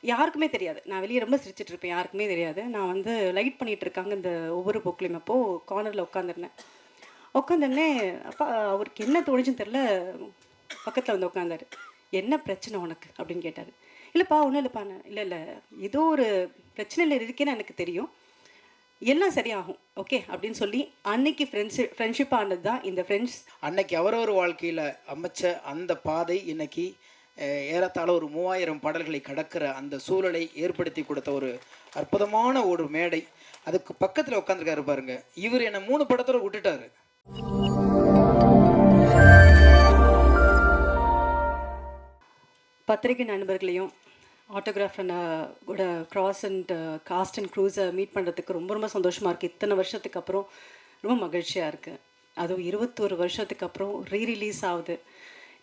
யாருக்குமே தெரியாது. நான் வெளியே ரொம்ப சிரிச்சிட்டு இருப்பேன். யாருக்குமே தெரியாது. நான் வந்து லைட் பண்ணிட்டு இருக்காங்க இந்த ஒவ்வொரு புக்லையும் அப்போது கார்னரில் உட்காந்துருந்தேன். உட்காந்தோடனே அப்பா அவருக்கு என்ன தோணுச்சுன்னு தெரில பக்கத்தில் வந்து உட்காந்தாரு. என்ன பிரச்சனை உனக்கு? அப்படின்னு கேட்டார். இல்லைப்பா ஒன்றும் இல்லைப்பா. இல்லை இல்லை. ஏதோ ஒரு பிரச்சனையில் இருக்கேன்னு எனக்கு தெரியும். எல்லாம் சரியாகும். ஓகே? அப்படின்னு சொல்லி அன்னைக்கு ஃப்ரெண்ட்ஷிப் ஃப்ரெண்ட்ஷிப் ஆனது தான் இந்த ஃப்ரெண்ட்ஸ் அன்னைக்கு அவரவர் வாழ்க்கையில் அமைச்ச அந்த பாதை இன்னைக்கு ஏறத்தாழ ஒரு மூவாயிரம் பாடல்களை கடக்கிற அந்த சூழலை ஏற்படுத்தி கொடுத்த ஒரு அற்புதமான ஒரு மேடை. அதுக்கு பக்கத்தில் உட்காந்துருக்காரு பாருங்க. இவர் என்னை மூணு படத்தில் விட்டுட்டாரு. பத்திரிகை நண்பர்களையும் ஆட்டோகிராஃப் கூட கிராஸ் அண்ட் காஸ்ட் அண்ட் க்ரூஸை மீட் பண்ணுறதுக்கு ரொம்ப ரொம்ப சந்தோஷமாக இருக்குது இத்தனை வருஷத்துக்கு அப்புறம் ரொம்ப மகிழ்ச்சியாக இருக்குது அதுவும் இருபத்தோரு வருஷத்துக்கு அப்புறம் ரீரிலீஸ் ஆகுது.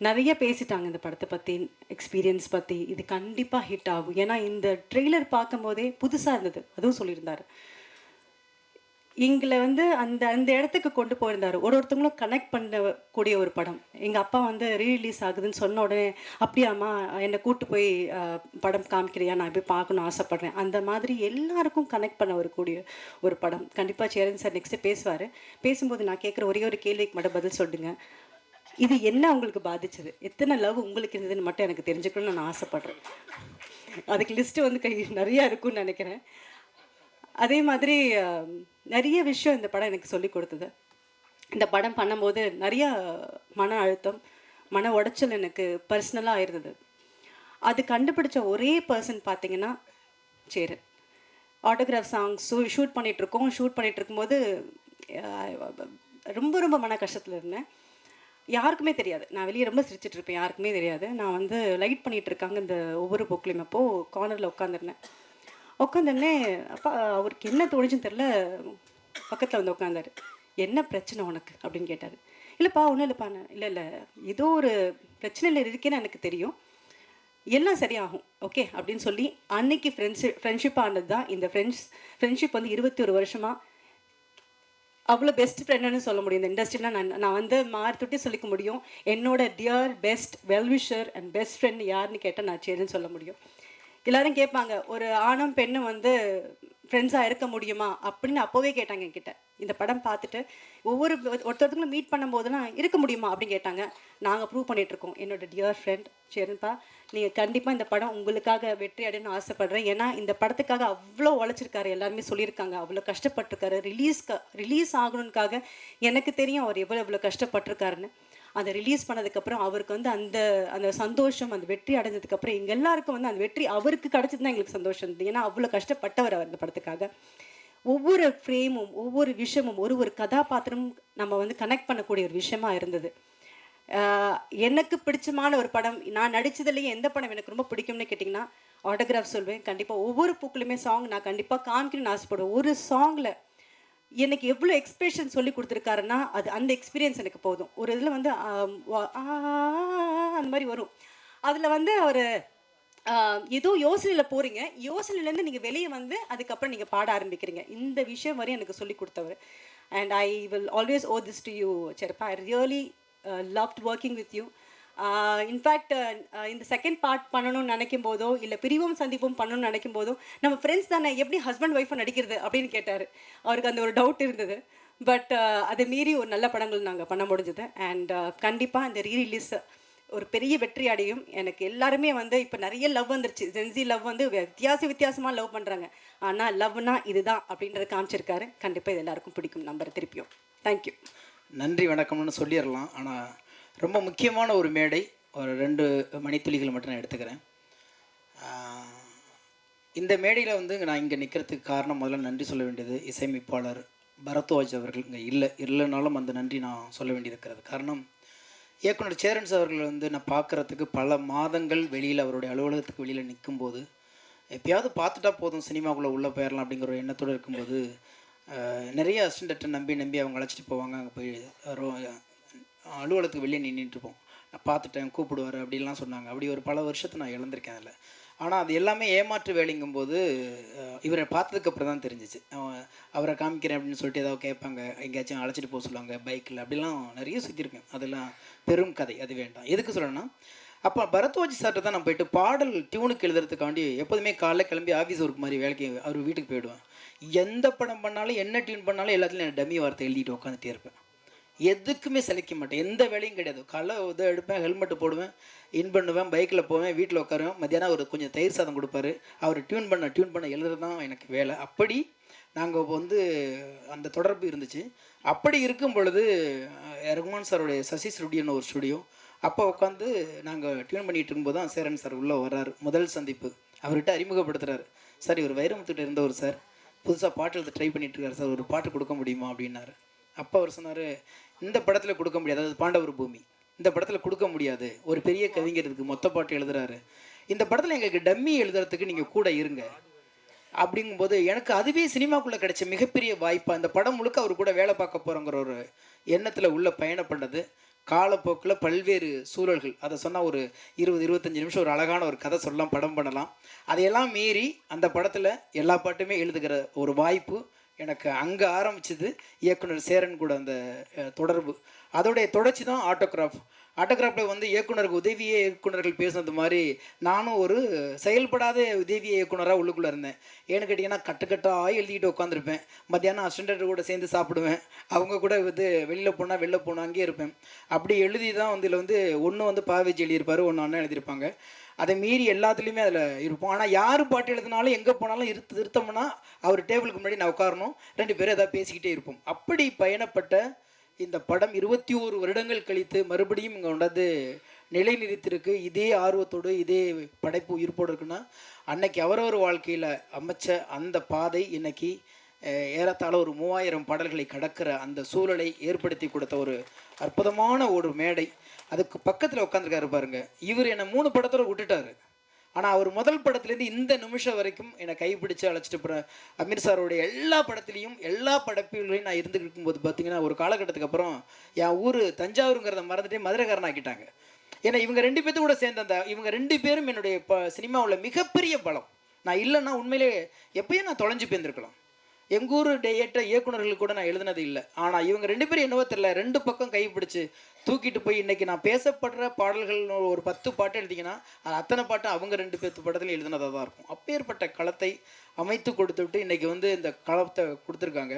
நிறைய பேசிட்டாங்க இந்த படத்தை பற்றி எக்ஸ்பீரியன்ஸ் பற்றி இது கண்டிப்பாக ஹிட் ஆகும். ஏன்னா இந்த ட்ரெய்லர் பார்க்கும்போதே புதுசாக இருந்தது. அதுவும் சொல்லியிருந்தார். எங்களை வந்து அந்த அந்த இடத்துக்கு கொண்டு போயிருந்தாரு. ஒரு ஒருத்தவங்களும் கனெக்ட் பண்ணக்கூடிய ஒரு படம். எங்கள் அப்பா வந்து ரீரிலீஸ் ஆகுதுன்னு சொன்ன உடனே அப்படியாம்மா என்னை கூட்டு போய் படம் காமிக்கிறியா? நான் போய் பார்க்கணும் ஆசைப்பட்றேன். அந்த மாதிரி எல்லாருக்கும் கனெக்ட் பண்ண வரக்கூடிய ஒரு படம். கண்டிப்பாக சேரன் சார் நெக்ஸ்ட்டு பேசுவார். பேசும்போது நான் கேட்குற ஒரே ஒரு கேள்விக்கு மட்டும் பதில் சொல்லுங்கள் இது என்ன உங்களுக்கு பாதிச்சது? எத்தனை லவ் உங்களுக்கு இருந்ததுன்னு மட்டும் எனக்கு தெரிஞ்சுக்கணும்னு நான் ஆசைப்பட்றேன். அதுக்கு லிஸ்ட்டு வந்து கை நிறையா இருக்கும்னு நினைக்கிறேன். அதே மாதிரி நிறைய விஷயம் இந்த படம் எனக்கு சொல்லி கொடுத்தது. இந்த படம் பண்ணும்போது நிறைய மன அழுத்தம் மன உடைச்சல் எனக்கு பர்சனலாக இருந்தது. அது கண்டுபிடிச்ச ஒரே பர்சன் பார்த்தீங்கன்னா சேரன் ஆட்டோகிராஃப் சாங்ஸ் ஷூட் பண்ணிகிட்ருக்கோம் ஷூட் பண்ணிகிட்ருக்கும்போது ரொம்ப ரொம்ப மன கஷ்டத்தில் இருந்தேன். யாருக்குமே தெரியாது. நான் வெளியே ரொம்ப சிரிச்சிட்டு இருப்பேன் யாருக்குமே தெரியாது. நான் வந்து லைட் பண்ணிட்டு இருக்காங்க இந்த ஒவ்வொரு புக்லையும் அப்போது கார்னரில் உட்காந்துருந்தேன் உட்காந்தோடனே அப்பா அவருக்கு என்ன தோணுச்சுன்னு தெரில பக்கத்தில் வந்து உட்காந்தாரு என்ன பிரச்சனை உனக்கு? அப்படின்னு கேட்டார். இல்லைப்பா ஒன்றும் இல்லைப்பா. இல்லை இல்லை. ஏதோ ஒரு பிரச்சனையில் இருக்கேன்னு எனக்கு தெரியும். எல்லாம் சரியாகும். ஓகே? அப்படின்னு சொல்லி அன்னைக்கு ஃப்ரெண்ட்ஷிப் ஃப்ரெண்ட்ஷிப் ஆனது தான் இந்த ஃப்ரெண்ட்ஸ் ஃப்ரெண்ட்ஷிப் வந்து இருபத்தி ஒரு வருஷமாக அவ்வளோ பெஸ்ட் ஃப்ரெண்டுன்னு சொல்ல முடியும். இந்த இண்டஸ்ட்ரியில் நான் நான் வந்து மாறுத்துட்டி சொல்லிக்க முடியும். என்னோட dear best well wisher and best friend யாருன்னு கேட்டால் நான் சரின்னு சொல்ல முடியும். எல்லாரும் கேட்பாங்க ஒரு ஆணும் பெண்ணும் வந்து ஃப்ரெண்ட்ஸாக இருக்க முடியுமா? அப்படின்னு அப்போவே கேட்டாங்க என்கிட்ட. இந்த படம் பார்த்துட்டு ஒவ்வொரு ஒருத்தருக்கும் மீட் பண்ணும்போதுலாம் இருக்க முடியுமா? அப்படின்னு கேட்டாங்க. நாங்கள் ப்ரூவ் பண்ணிகிட்ருக்கோம் என்னோட டியர் ஃப்ரெண்ட் சரிப்பா நீங்கள் கண்டிப்பாக இந்த படம் உங்களுக்காக வெற்றி அடையணும்னு ஆசைப்பட்றேன். ஏன்னா இந்த படத்துக்காக அவ்வளோ உழைச்சிருக்காரு. எல்லாருமே சொல்லியிருக்காங்க. அவ்வளோ கஷ்டப்பட்டிருக்காரு. ரிலீஸ்க்கு ரிலீஸ் ஆகணுன்னுக்காக எனக்கு தெரியும் அவர் எவ்வளோ எவ்வளோ கஷ்டப்பட்டிருக்காருன்னு. அதை ரிலீஸ் பண்ணதுக்கப்புறம் அவருக்கு வந்து அந்த அந்த சந்தோஷம் அந்த வெற்றி அடைஞ்சதுக்கப்புறம் எங்கள் எல்லாருக்கும் வந்து அந்த வெற்றி அவருக்கு கிடச்சது தான் எங்களுக்கு சந்தோஷம் இருந்தது. ஏன்னா அவ்வளோ கஷ்டப்பட்டவர் அவர் அந்த படத்துக்காக. ஒவ்வொரு ஃப்ரேமும் ஒவ்வொரு விஷயமும் ஒரு ஒரு கதாபாத்திரமும் நம்ம வந்து கனெக்ட் பண்ணக்கூடிய ஒரு விஷயமா இருந்தது. எனக்கு பிடிச்சமான ஒரு படம் நான் நடிச்சதுலேயே எந்த படம் எனக்கு ரொம்ப பிடிக்கும்னு கேட்டிங்கன்னா ஆட்டோகிராஃப் சொல்வேன். கண்டிப்பாக ஒவ்வொரு பூக்களுமே சாங் நான் கண்டிப்பாக காமிக்கணும்னு ஆசைப்படுவேன். ஒரு சாங்கில் எனக்கு எவ்வளோ எக்ஸ்பிரஷன் சொல்லி கொடுத்துருக்காருன்னா அது அந்த எக்ஸ்பீரியன்ஸ் எனக்கு போதும். ஒரு இதில் வந்து ஆ, அந்த மாதிரி வரும். அதில் வந்து அவர் ஏதோ யோசனையில் போகிறீங்க யோசனையிலேருந்து நீங்கள் வெளியே வந்து அதுக்கப்புறம் நீங்கள் பாட ஆரம்பிக்கிறீங்க. இந்த விஷயம் வரையும் எனக்கு சொல்லி கொடுத்தவர். And I will always owe this to you செருப்பா. I really loved working with you in fact இந்த செகண்ட் பார்ட் பண்ணணும்னு நினைக்கும் போதோ இல்லை பிரிவும் சந்திப்பும் பண்ணணும்னு நினைக்கும் போதோ நம்ம ஃப்ரெண்ட்ஸ் தானே எப்படி ஹஸ்பண்ட் ஒய்ஃபை நடிக்கிறது அப்படின்னு கேட்டார். அவருக்கு அந்த ஒரு டவுட் இருந்தது. பட் அதை மீறி ஒரு நல்ல படங்கள் நாங்கள் பண்ண முடிஞ்சது. அண்ட் கண்டிப்பாக அந்த ரீ ரிலீஸ் ஒரு பெரிய வெற்றி அடையும். எனக்கு எல்லாருமே வந்து இப்போ நிறைய லவ் வந்துருச்சு. ஜென்சி லவ் வந்து வித்தியாச வித்தியாசமாக லவ் பண்ணுறாங்க ஆனால் லவ்னா இதுதான் அப்படின்றத காமிச்சிருக்காரு. கண்டிப்பாக இது எல்லாருக்கும் பிடிக்கும். நம்பர் திருப்பியும். தேங்க்யூ நன்றி வணக்கம்னு சொல்லிடலாம். ஆனால் ரொம்ப முக்கியமான ஒரு மேடை. ஒரு ரெண்டு மணித்துளிகள் மட்டும் நான் எடுத்துக்கிறேன். இந்த மேடையில் வந்து நான் இங்கே நிற்கிறதுக்கு காரணம் முதல்ல நன்றி சொல்ல வேண்டியது இசையமைப்பாளர் பரத்வாஜ் அவர்கள் இங்கே இல்லை இல்லைனாலும் அந்த நன்றி நான் சொல்ல வேண்டியிருக்கிறது. காரணம் இயக்குனர் சேரன்ஸ் அவர்கள் வந்து நான் பார்க்குறதுக்கு பல மாதங்கள் வெளியில் அவருடைய அலுவலகத்துக்கு வெளியில் நிற்கும்போது எப்பயாவது பார்த்துட்டா போதும் சினிமாக்குள்ளே உள்ளே போயிடலாம் அப்படிங்கிற ஒரு எண்ணத்தோடு இருக்கும்போது நிறைய அசிஸ்டண்ட்டை நம்பி நம்பி அவங்க அழைச்சிட்டு போவாங்க. அங்கே போய் அலுவலகத்துக்கு வெளியே நின்றுட்டுருப்போம் நான் பார்த்துட்டேன் கூப்பிடுவார் அப்படிலாம் சொன்னாங்க. அப்படி ஒரு பல வருஷத்தை நான் இழந்திருக்கேன் அதில். ஆனால் அது எல்லாமே ஏமாற்று வேலைங்கும்போது இவரை பார்த்ததுக்கு அப்புறம் தான் தெரிஞ்சிச்சு. அவன் அவரை காமிக்கிறேன் அப்படின்னு சொல்லிட்டு ஏதாவது கேட்பாங்க. எங்கேயாச்சும் அழைச்சிட்டு போக சொல்லுவாங்க பைக்கில் அப்படிலாம் நிறைய சுற்றிருக்கேன் அதெல்லாம் பெரும் கதை. அது வேண்டாம். எதுக்கு சொல்லணும்னா அப்போ பரத்வாஜி சார்கிட்ட தான் நான் போயிட்டு பாடல் டியூனுக்கு எழுதுறதுக்காண்டி எப்போதுமே காலைல கிளம்பி ஆஃபீஸ் ஒர்க் மாதிரி வேலைக்கு அவர் வீட்டுக்கு போயிடுவேன். எந்த படம் பண்ணாலும் என்ன டியூன் பண்ணாலும் எல்லாத்துலேயும் நான் டம்மி வார்த்தை எழுதிட்டு உட்காந்துட்டே இருப்பேன். எதுக்குமே சலிக்க மாட்டேன். எந்த வேலையும் கிடையாது. காலைல இதை எடுப்பேன் ஹெல்மெட்டு போடுவேன் இன் பண்ணுவேன் பைக்கில் போவேன் வீட்டில் உட்காருவேன். மத்தியானம் அவர் கொஞ்சம் தயிர் சாதம் கொடுப்பாரு. அவர் டியூன் பண்ண டியூன் பண்ண எழுதுறது தான் எனக்கு வேலை. அப்படி நாங்கள் வந்து அந்த தொடர்பு இருந்துச்சு. அப்படி இருக்கும் பொழுது ரகுமான் சாருடைய சசி ஸ்டுடியோன்னு ஒரு ஸ்டுடியோ அப்போ உட்காந்து நாங்கள் டியூன் பண்ணிகிட்டு இருக்கும்போது தான் சேரன் சார் உள்ளே வர்றாரு. முதல் சந்திப்பு. அவர்கிட்ட அறிமுகப்படுத்துறாரு. சார் இவர் வைரமுத்துக்கிட்ட இருந்தவர் சார். புதுசாக பாட்டு எழுத ட்ரை பண்ணிட்டு இருக்காரு சார். ஒரு பாட்டு கொடுக்க முடியுமா? அப்படின்னாரு. அப்போ அவர் சொன்னார் இந்த படத்தில் கொடுக்க முடியாது. அதாவது பாண்டவர் பூமி. இந்த படத்தில் கொடுக்க முடியாது. ஒரு பெரிய கவிஞர் மொத்த பாட்டு எழுதுறாரு. இந்த படத்தில் எங்களுக்கு டம்மி எழுதுறதுக்கு நீங்கள் கூட இருங்க. அப்படிங்கும்போது எனக்கு அதுவே சினிமாக்குள்ளே கிடைச்ச மிகப்பெரிய வாய்ப்பாக அந்த படம் முழுக்க அவர் கூட வேலை பார்க்க போகிறோங்கிற ஒரு எண்ணத்தில் உள்ள பயணம் பண்ணது காலப்போக்கில் பல்வேறு சூழல்கள். அதை சொன்னால் ஒரு இருபது இருபத்தஞ்சி நிமிஷம் ஒரு அழகான ஒரு கதை சொல்லலாம் படம் பண்ணலாம். அதையெல்லாம் மீறி அந்த படத்தில் எல்லா பாட்டுமே எழுதுகிற ஒரு வாய்ப்பு எனக்கு அங்கே ஆரம்பிச்சது இயக்குனர் சேரன் கூட அந்த தொடர்பு. அதோடைய தொடர்ச்சி தான் ஆட்டோகிராஃப். ஆட்டோகிராஃபில் வந்து இயக்குனருக்கு உதவிய இயக்குனர்கள் பேசுனது மாதிரி நானும் ஒரு செயல்படாத உதவிய இயக்குனராக உள்ளுக்குள்ளே இருந்தேன். ஏன்னு கேட்டிங்கன்னா கட்டுக்கட்டாக எழுதிக்கிட்டு உட்காந்துருப்பேன் மத்தியானம் அசிஸ்டண்ட் கூட சேர்ந்து சாப்பிடுவேன். அவங்க கூட வந்து வெளியில் போனால் வெளில போனால் அங்கேயே இருப்பேன். அப்படி எழுதி தான் வந்து இதில் வந்து ஒன்று வந்து பாவேஜ் எழுதியிருப்பார் ஒன்று அண்ணன் எழுதியிருப்பாங்க. அதை மீறி எல்லாத்துலேயுமே அதில் இருப்போம். ஆனால் யார் பாட்டு எழுதினாலும் எங்கே போனாலும் இருத்து திருத்தம்னா அவர் டேபிளுக்கு முன்னாடி நான் உட்காரணும். ரெண்டு பேரும் எதாவது பேசிக்கிட்டே இருப்போம். அப்படி பயணப்பட்ட இந்த படம் இருபத்தி ஓரு வருடங்கள் கழித்து மறுபடியும் இங்கே கொண்டாந்து நிலை நிறுத்திருக்கு இதே ஆர்வத்தோடு இதே படைப்பு உயிர்ப்போடு இருக்குன்னா அன்னைக்கு அவரவர் வாழ்க்கையில் அமைச்ச அந்த பாதை இன்னைக்கு ஏறத்தாழ ஒரு மூவாயிரம் பாடல்களை கடக்கிற அந்த சூழலை ஏற்படுத்தி கொடுத்த ஒரு அற்புதமான ஒரு மேடை. அதுக்கு பக்கத்தில் உட்காந்துருக்காரு பாருங்க. இவர் என்னை மூணு படத்தோட விட்டுட்டாரு. ஆனால் அவர் முதல் படத்துலேருந்து இந்த நிமிஷம் வரைக்கும் என்னை கைப்பிடிச்சு அழைச்சிட்டு போகிறேன் அமீர் சாரோடைய எல்லா படத்துலேயும் எல்லா படப்பிலையும் நான் இருந்துகிட்டு இருக்கும்போது பார்த்தீங்கன்னா ஒரு காலகட்டத்துக்கு அப்புறம் என் ஊர் தஞ்சாவூருங்கிறத மறந்துட்டே மதுரைக்காரன் ஆக்கிட்டாங்க ஏன்னா இவங்க ரெண்டு பேர்த்து கூட சேர்ந்த அந்த இவங்க ரெண்டு பேரும் என்னுடைய ப சினிமாவில் மிகப்பெரிய பலம். நான் இல்லைன்னா உண்மையிலே எப்பயும் நான் தொலைஞ்சு போயிருந்துருக்கலாம் எங்கள் ஊர் இயக்குநர்கள் கூட நான் எழுதினது இல்லை. ஆனால் இவங்க ரெண்டு பேரும் என்னவோ தெரியல. ரெண்டு பக்கம் கைப்பிடிச்சு தூக்கிட்டு போய் இன்றைக்கி நான் பேசப்படுற பாடல்கள் ஒரு பத்து பாட்டு எழுதிங்கன்னா அது அத்தனை பாட்டும் அவங்க ரெண்டு பேர்த்து படத்தில் எழுதினதாக தான் இருக்கும். அப்பேற்பட்ட களத்தை அமைத்து கொடுத்துட்டு இன்றைக்கி வந்து இந்த களத்தை கொடுத்துருக்காங்க.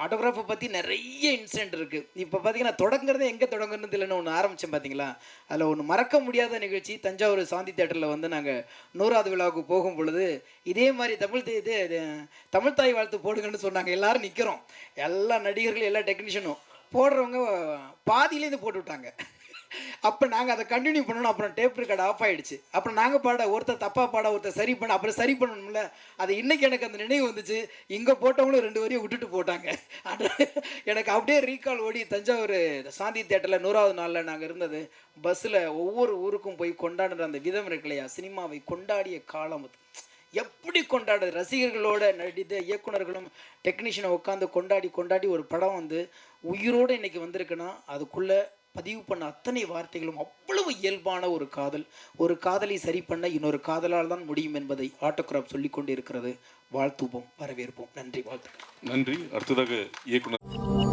ஆட்டோகிராஃபை பற்றி நிறைய இன்சிடென்ட் இருக்குது இப்போ பார்த்தீங்கன்னா தொடங்குறதே எங்கே தொடங்குறது இல்லைன்னு ஒன்று ஆரம்பித்தேன் பார்த்தீங்களா அதில் ஒன்று மறக்க முடியாத நிகழ்ச்சி தஞ்சாவூர் சாந்தி தேட்டரில் வந்து நாங்கள் நூறாவது விழாவுக்கு போகும் பொழுது இதே மாதிரி தமிழ் தே- இது தமிழ் தாய் வாழ்த்து போடுங்கன்னு சொன்னாங்க. எல்லோரும் நிற்கிறோம் எல்லா நடிகர்களும் எல்லா டெக்னீஷியனும் போடுறவங்க பாதியிலேருந்து போட்டு விட்டாங்க. அப்போ நாங்கள் அதை கண்டினியூ பண்ணணும். அப்புறம் டேப் ரெக்கார்டு ஆஃப் ஆகிடுச்சு அப்புறம் நாங்கள் பாட ஒருத்தர் தப்பாக பாட ஒருத்தர் சரி பண்ண அப்புறம் சரி பண்ணணும்ல. அது இன்னைக்கு எனக்கு அந்த நினைவு வந்துச்சு. இங்கே போட்டவங்களும் ரெண்டு வரையும் விட்டுட்டு போட்டாங்க. எனக்கு அப்படியே ரீகால் ஓடி தஞ்சாவூர் சாந்தி தேட்டரில் நூறாவது நாளில் நாங்கள் இருந்தது. பஸ்ஸில் ஒவ்வொரு ஊருக்கும் போய் கொண்டாடுற அந்த விதம் இருக்கு இல்லையா? சினிமாவை கொண்டாடிய காலம் அது. எப்படி கொண்டாடுறது? ரசிகர்களோட நடித்த இயக்குனர்களும் டெக்னீஷியனை உட்காந்து கொண்டாடி கொண்டாடி ஒரு படம் வந்து உயிரோடு இன்னைக்கு வந்திருக்குன்னா அதுக்குள்ளே பதிவு பண்ண அத்தனை வார்த்தைகளும் அவ்வளவு இயல்பான ஒரு காதல். ஒரு காதலை சரி பண்ண இன்னொரு காதலால் தான் முடியும் என்பதை ஆட்டோகிராப் சொல்லிக் கொண்டு இருக்கிறது வாழ்த்துவோம் வரவேற்போம். நன்றி வாழ்த்துக்கள். நன்றி. அடுத்ததாக இயக்குனர்